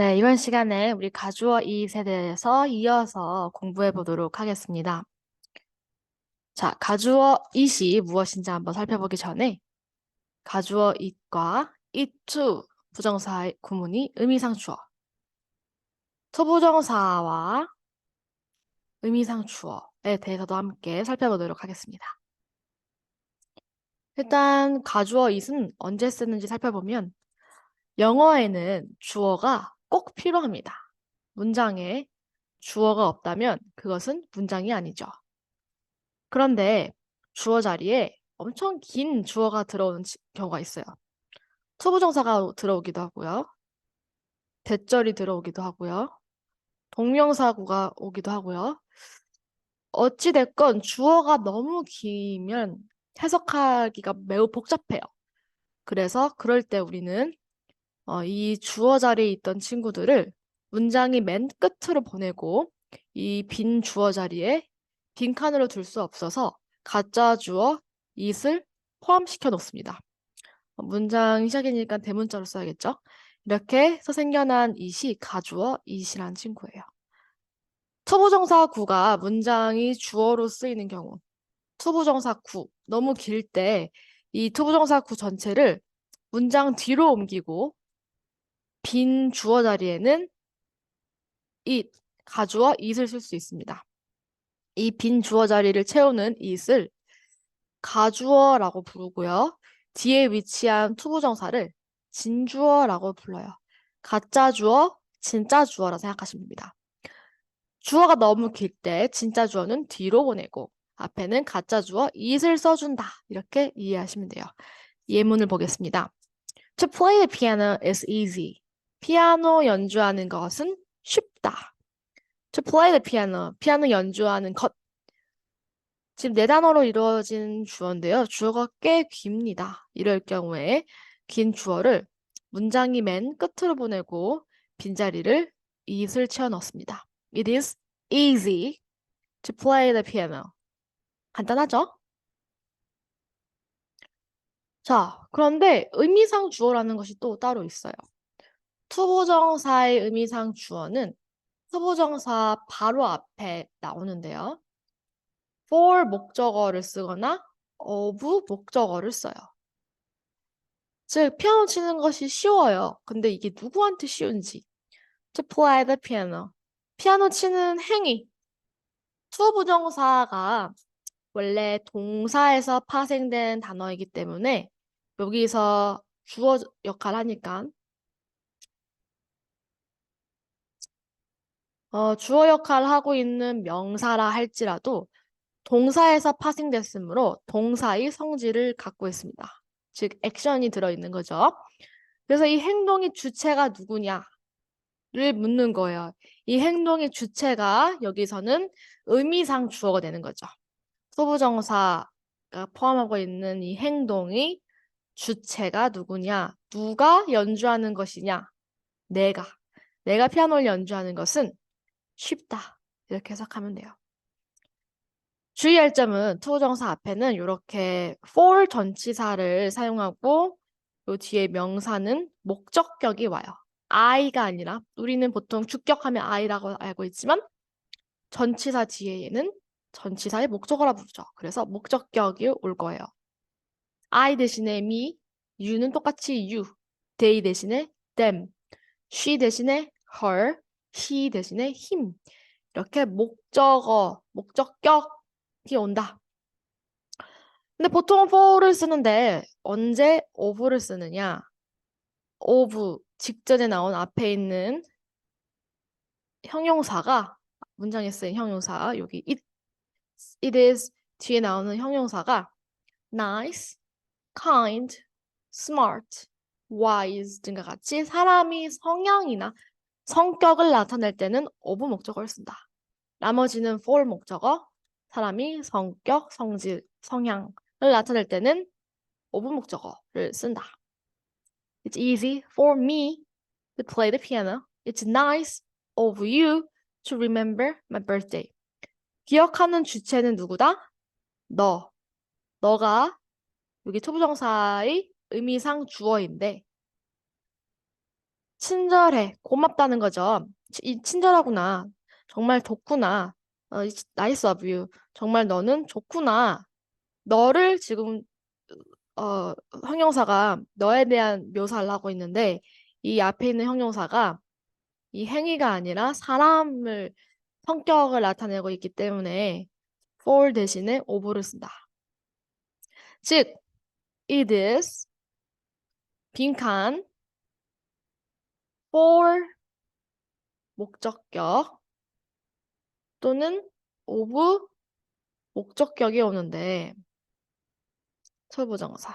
네, 이번 시간에 우리 가주어 이잇에 대해서 이어서 공부해 보도록 하겠습니다. 자, 가주어 이잇이 무엇인지 한번 살펴보기 전에 가주어 이잇과 it 부정사의 구문이 의미상 주어, 투부정사와 의미상 주어에 대해서도 함께 살펴보도록 하겠습니다. 일단 가주어 이잇은 언제 쓰는지 살펴보면 영어에는 주어가 꼭 필요합니다. 문장에 주어가 없다면 그것은 문장이 아니죠. 그런데 주어 자리에 엄청 긴 주어가 들어오는 지- 경우가 있어요. 투부정사가 들어오기도 하고요. 대절이 들어오기도 하고요. 동명사구가 오기도 하고요. 어찌 됐건 주어가 너무 길면 해석하기가 매우 복잡해요. 그래서 그럴 때 우리는 어, 이 주어 자리에 있던 친구들을 문장이 맨 끝으로 보내고 이 빈 주어 자리에 빈칸으로 둘 수 없어서 가짜 주어 it을 포함시켜 놓습니다. 어, 문장 시작이니까 대문자로 써야겠죠? 이렇게 생겨난 it이 가주어 it이라는 친구예요. 투부정사 구가 문장이 주어로 쓰이는 경우 투부정사 구 너무 길 때 이 투부정사 구 전체를 문장 뒤로 옮기고 빈 주어 자리에는 it, 가주어 it을 쓸 수 있습니다. 이 빈 주어 자리를 채우는 it을 가주어라고 부르고요. 뒤에 위치한 투부정사를 진주어라고 불러요. 가짜 주어, 진짜 주어라 생각하시면 됩니다. 주어가 너무 길 때 진짜 주어는 뒤로 보내고 앞에는 가짜 주어 it을 써준다. 이렇게 이해하시면 돼요. 예문을 보겠습니다. To play the piano is easy. 피아노 연주하는 것은 쉽다. To play the piano, 피아노 연주하는 것. 지금 네 단어로 이루어진 주어인데요. 주어가 꽤 깁니다. 이럴 경우에 긴 주어를 문장이 맨 끝으로 보내고 빈자리를 it을 채워 넣습니다. It is easy to play the piano. 간단하죠? 자, 그런데 의미상 주어라는 것이 또 따로 있어요. 투부정사의 의미상 주어는 투부정사 바로 앞에 나오는데요. for 목적어를 쓰거나 of 목적어를 써요. 즉, 피아노 치는 것이 쉬워요. 근데 이게 누구한테 쉬운지. To play the piano. 피아노 치는 행위. 투부정사가 원래 동사에서 파생된 단어이기 때문에 여기서 주어 역할 하니까 어, 주어 역할을 하고 있는 명사라 할지라도 동사에서 파생됐으므로 동사의 성질을 갖고 있습니다. 즉, 액션이 들어있는 거죠. 그래서 이 행동의 주체가 누구냐를 묻는 거예요. 이 행동의 주체가 여기서는 의미상 주어가 되는 거죠. 소부정사가 포함하고 있는 이 행동의 주체가 누구냐? 누가 연주하는 것이냐? 내가. 내가 피아노를 연주하는 것은 쉽다. 이렇게 해석하면 돼요. 주의할 점은 투부정사 앞에는 이렇게 for 전치사를 사용하고 요 뒤에 명사는 목적격이 와요. I가 아니라 우리는 보통 주격하면 I라고 알고 있지만 전치사 뒤에는 전치사의 목적어라 부르죠. 그래서 목적격이 올 거예요. I 대신에 me, you는 똑같이 you, they 대신에 them, she 대신에 her, he 대신에 him. 이렇게 목적어, 목적격이 온다. 근데 보통 for를 쓰는데 언제 of를 쓰느냐? of 직전에 나온 앞에 있는 형용사가 문장에 쓰인 형용사 여기 it, it is 뒤에 나오는 형용사가 nice, kind, smart, wise 등과 같이 사람이 성향이나 성격을 나타낼 때는 of 목적어를 쓴다. 나머지는 for 목적어, 사람이 성격, 성질, 성향을 나타낼 때는 of 목적어를 쓴다. It's easy for me to play the piano. It's nice of you to remember my birthday. 기억하는 주체는 누구다? 너. 너가 여기 투부정사의 의미상 주어인데 친절해, 고맙다는 거죠. 치- 이 친절하구나. 정말 좋구나. 어, of you. 정말 너는 좋구나. 너를 지금 어, 형용사가 너에 대한 묘사를 하고 있는데 이 앞에 있는 형용사가 이 행위가 아니라 사람을 성격을 나타내고 있기 때문에 for 대신에 of를 쓴다. 즉, it is 빈칸 for 목적격 또는 of 목적격이 오는데 철부정사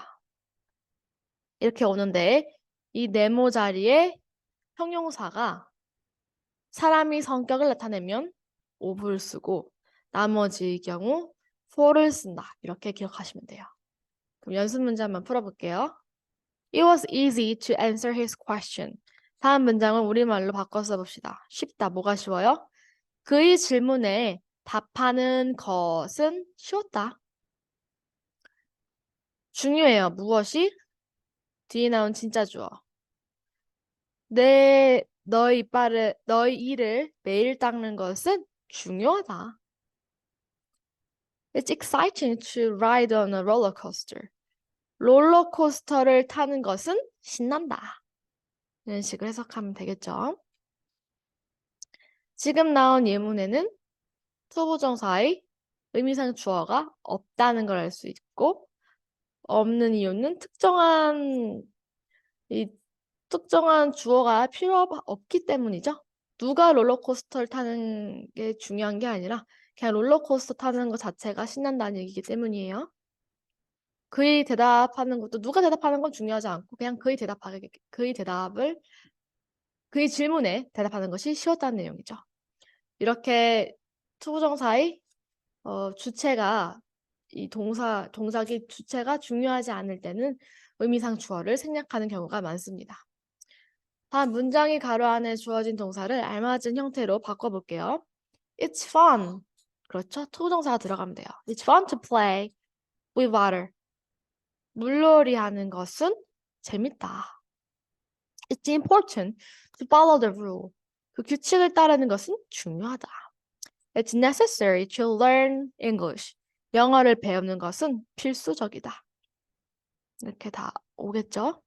이렇게 오는데 이 네모 자리에 형용사가 사람이 성격을 나타내면 of를 쓰고 나머지 경우 for를 쓴다. 이렇게 기억하시면 돼요. 그럼 연습 문제 한번 풀어볼게요. It was easy to answer his question. 다음 문장을 우리말로 바꿔 써봅시다. 쉽다. 뭐가 쉬워요? 그의 질문에 답하는 것은 쉬웠다. 중요해요. 무엇이? 뒤에 나온 진짜 주어. 내 너의 이빨을 너의 이를 매일 닦는 것은 중요하다. It's exciting to ride on a roller coaster. 롤러코스터를 타는 것은 신난다. 이런 식으로 해석하면 되겠죠. 지금 나온 예문에는 투부정사의 의미상 주어가 없다는 걸 알 수 있고 없는 이유는 특정한 이 특정한 주어가 필요 없- 없기 때문이죠. 누가 롤러코스터를 타는 게 중요한 게 아니라 그냥 롤러코스터 타는 것 자체가 신난다는 얘기이기 때문이에요. 그의 대답하는 것도 누가 대답하는 건 중요하지 않고 그냥 그의 대답하게 그의 대답을 그의 질문에 대답하는 것이 쉬웠다는 내용이죠. 이렇게 투부정사의 어, 주체가 이 동사 동작이 주체가 중요하지 않을 때는 의미상 주어를 생략하는 경우가 많습니다. 다음 문장이 가로 안에 주어진 동사를 알맞은 형태로 바꿔볼게요. It's fun. 그렇죠? 투부정사가 들어가면 돼요. It's fun to play with water. 물놀이 하는 것은 재밌다. It's important to follow the rule. 그 규칙을 따르는 것은 중요하다. It's necessary to learn English. 영어를 배우는 것은 필수적이다. 이렇게 다 오겠죠?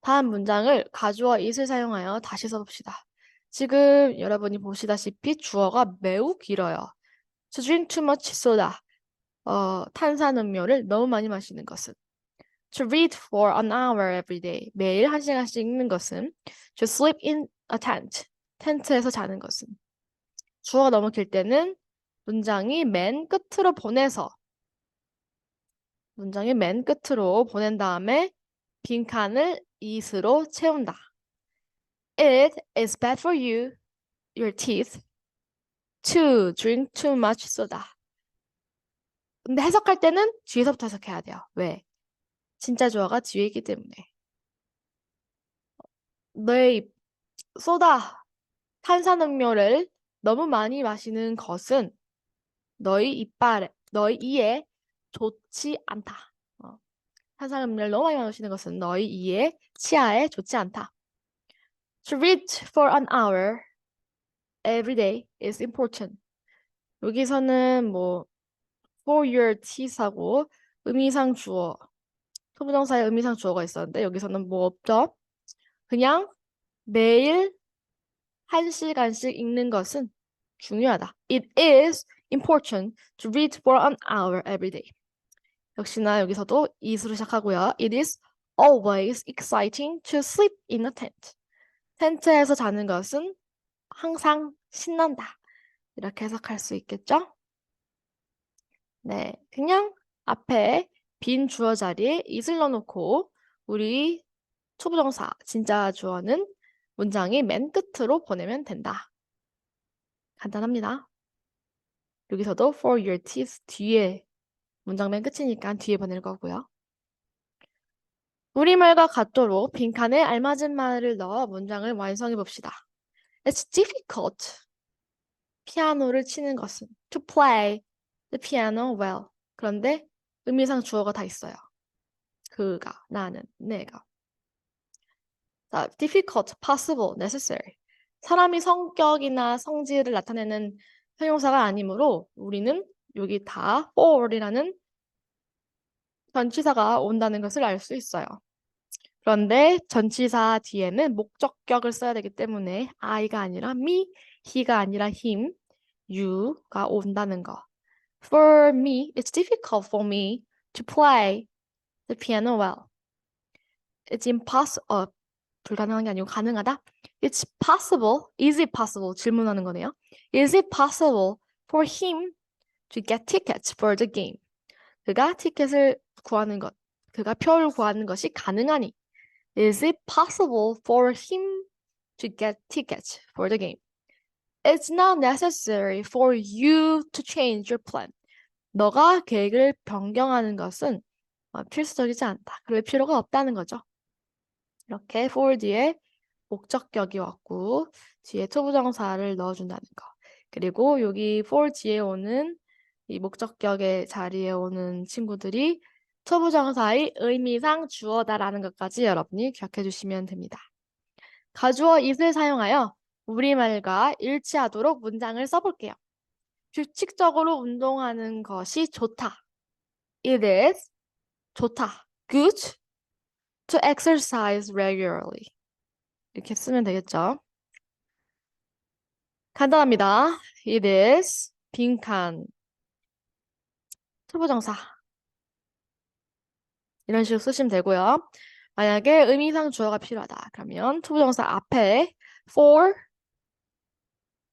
다음 문장을 가주어 it을 사용하여 다시 써봅시다. 지금 여러분이 보시다시피 주어가 매우 길어요. To drink too much soda. 어, 탄산음료를 너무 많이 마시는 것은. To read for an hour every day. 매일 한 시간씩 읽는 것은. To sleep in a tent. 텐트에서 자는 것은. 주어가 너무 길 때는 문장이 맨 끝으로 보내서 문장이 맨 끝으로 보낸 다음에 빈칸을 it으로 채운다. It is bad for you, your teeth, to drink too much soda. 근데 해석할 때는 뒤에서부터 해석해야 돼요. 왜? 진짜 주어가 뒤에 있기 때문에. 너의 소다, 탄산음료를 너무 많이 마시는 것은 너희 이빨에, 너희 이에 좋지 않다. 어. 탄산음료를 너무 많이 마시는 것은 너희 이에, 치아에 좋지 않다. To read for an hour every day is important. 여기서는 뭐 for your teeth하고 의미상 주어, 투부정사의 의미상 주어가 있었는데 여기서는 뭐 없죠? 그냥 매일 한 시간씩 읽는 것은 중요하다. It is important to read for an hour every day. 역시나 여기서도 it으로 시작하고요. It is always exciting to sleep in a tent. 텐트에서 자는 것은 항상 신난다. 이렇게 해석할 수 있겠죠? 네, 그냥 앞에 빈 주어 자리에 it을 넣어놓고 우리 초부정사 진짜 주어는 문장이 맨 끝으로 보내면 된다. 간단합니다. 여기서도 for your teeth 뒤에 문장 맨 끝이니까 뒤에 보낼 거고요. 우리말과 같도록 빈칸에 알맞은 말을 넣어 문장을 완성해 봅시다. It's difficult. 피아노를 치는 것은 to play the piano well. 그런데 의미상 주어가 다 있어요. 그가, 나는, 내가. 자, difficult, possible, necessary. 사람이 성격이나 성질을 나타내는 형용사가 아니므로 우리는 여기 다 for이라는 전치사가 온다는 것을 알 수 있어요. 그런데 전치사 뒤에는 목적격을 써야 되기 때문에 I가 아니라 me, he가 아니라 him, you가 온다는 거. For me, it's difficult for me to play the piano well. It's impossible. 어, 불가능한 게 아니고 가능하다. It's possible. Is it possible? 질문하는 거네요. Is it possible for him to get tickets for the game? 그가 티켓을 구하는 것, 그가 표를 구하는 것이 가능하니. Is it possible for him to get tickets for the game? It's not necessary for you to change your plan. 너가 계획을 변경하는 것은 어, 필수적이지 않다. 그럴 필요가 없다는 거죠. 이렇게 for 뒤에 목적격이 왔고 뒤에 투부정사를 넣어준다는 거. 그리고 여기 for 뒤에 오는 이 목적격의 자리에 오는 친구들이 투부정사의 의미상 주어다라는 것까지 여러분이 기억해 주시면 됩니다. 가주어 it을 사용하여 우리말과 일치하도록 문장을 써볼게요. 규칙적으로 운동하는 것이 좋다. It is 좋다. Good to exercise regularly. 이렇게 쓰면 되겠죠. 간단합니다. It is 빈칸 투부정사 이런 식으로 쓰시면 되고요. 만약에 의미상 주어가 필요하다. 그러면 투부정사 앞에 for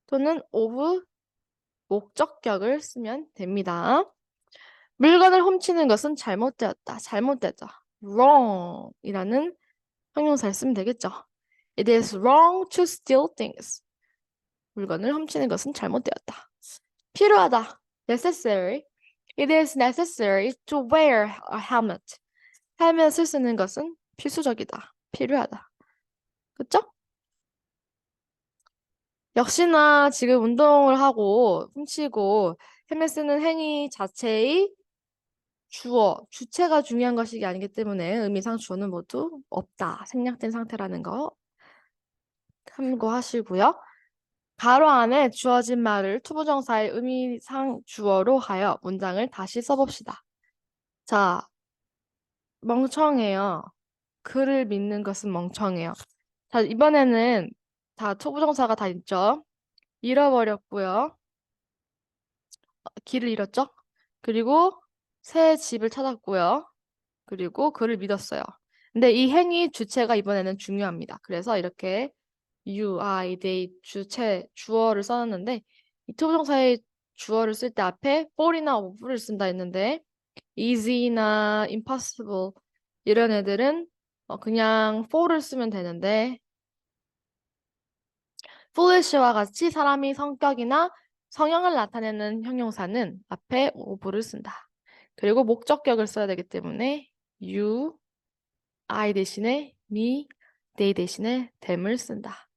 또는 of 목적격을 쓰면 됩니다. 물건을 훔치는 것은 잘못되었다. 잘못되죠. wrong 이라는 형용사를 쓰면 되겠죠. It is wrong to steal things. 물건을 훔치는 것은 잘못되었다. 필요하다. necessary. It is necessary to wear a helmet. 헬멧을 쓰는 것은 필수적이다. 필요하다. 그쵸? 역시나 지금 운동을 하고 훔치고 헬멧 쓰는 행위 자체의 주어, 주체가 중요한 것이 아니기 때문에 의미상 주어는 모두 없다. 생략된 상태라는 거 참고하시고요. 가로 안에 주어진 말을 투부정사의 의미상 주어로 하여 문장을 다시 써봅시다. 자, 멍청해요. 그를 믿는 것은 멍청해요. 자, 이번에는 다 투부정사가 다 있죠. 잃어버렸고요. 어, 길을 잃었죠. 그리고 새 집을 찾았고요. 그리고 그를 믿었어요. 근데 이 행위 주체가 이번에는 중요합니다. 그래서 이렇게 you, I, they 주체, 주어를 써놨는데 이 투부정사의 주어를 쓸 때 앞에 for이나 of를 쓴다 했는데 easy나 impossible 이런 애들은 어, 그냥 for를 쓰면 되는데 foolish와 같이 사람이 성격이나 성향을 나타내는 형용사는 앞에 of를 쓴다. 그리고 목적격을 써야 되기 때문에 you, I 대신에 me, they 대신에 them을 쓴다.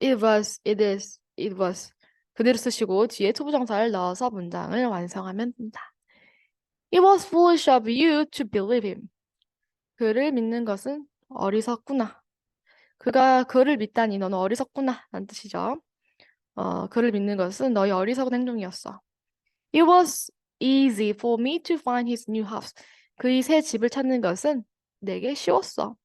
It was, it is, it was. 그대로 쓰시고 뒤에 투부정사를 넣어서 문장을 완성하면 된다. It was foolish of you to believe him. 그를 믿는 것은 어리석구나. 그가 그를 믿다니 너는 어리석구나. 라는 뜻이죠. 어, 그를 믿는 것은 너의 어리석은 행동이었어. It was easy for me to find his new house. 그의 새 집을 찾는 것은 내게 쉬웠어.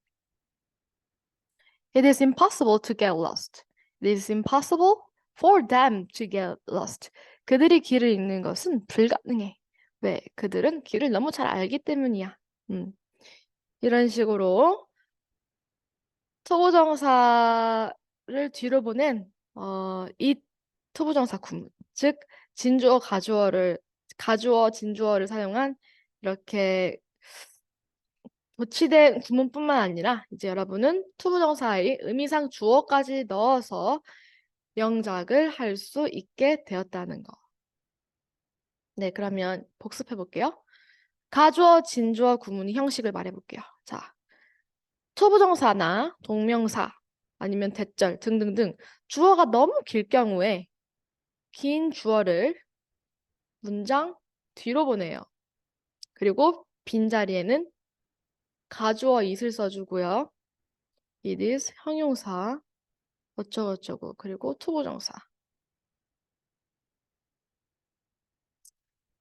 It is impossible to get lost. It is impossible for them to get lost. 그들이 길을 잃는 것은 불가능해. 왜? 그들은 길을 너무 잘 알기 때문이야. 음. 이런 식으로 투부정사를 뒤로 보낸 어, 이 투부정사 구문, 즉 진주어, 가주어를 가주어, 진주어를 사용한 이렇게 도치된 구문뿐만 아니라 이제 여러분은 투부정사의 의미상 주어까지 넣어서 영작을 할 수 있게 되었다는 거. 네, 그러면 복습해 볼게요. 가주어, 진주어 구문의 형식을 말해 볼게요. 자, 투부정사나 동명사 아니면 대절 등등등 주어가 너무 길 경우에 긴 주어를 문장 뒤로 보내요. 그리고 빈자리에는 가주어 it을 써주고요. it is 형용사 어쩌고저쩌고 그리고 투부정사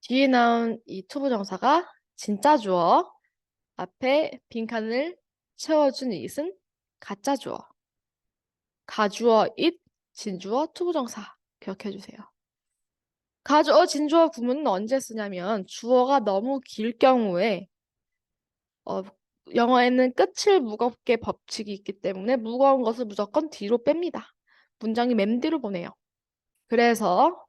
뒤에 나온 이 투부정사가 진짜 주어 앞에 빈칸을 채워준 it은 가짜 주어 가주어 it 진주어 투부정사 기억해 주세요. 가주어 진주어 구문은 언제 쓰냐면 주어가 너무 길 경우에 어, 영어에는 끝을 무겁게 법칙이 있기 때문에 무거운 것을 무조건 뒤로 뺍니다. 문장이 맨 뒤로 보내요. 그래서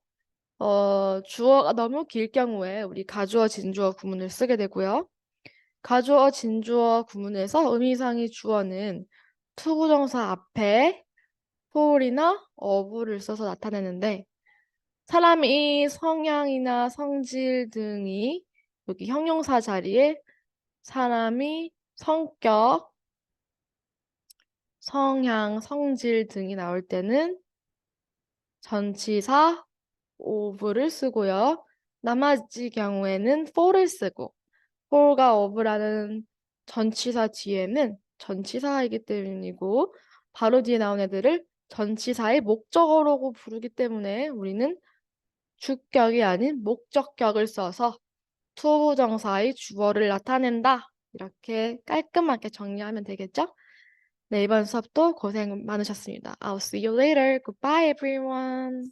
어, 주어가 너무 길 경우에 우리 가주어 진주어 구문을 쓰게 되고요. 가주어 진주어 구문에서 의미상의 주어는 투부정사 앞에 for이나 of를 써서 나타내는데 사람이 성향이나 성질 등이 여기 형용사 자리에 사람이 성격, 성향, 성질 등이 나올 때는 전치사 of를 쓰고요. 나머지 경우에는 for를 쓰고 for과 of라는 전치사 뒤에는 전치사이기 때문이고 바로 뒤에 나온 애들을 전치사의 목적어라고 부르기 때문에 우리는 주격이 아닌 목적격을 써서 투부정사의 주어를 나타낸다. 이렇게 깔끔하게 정리하면 되겠죠? 네, 이번 수업도 고생 많으셨습니다. I'll see you later. Goodbye, everyone.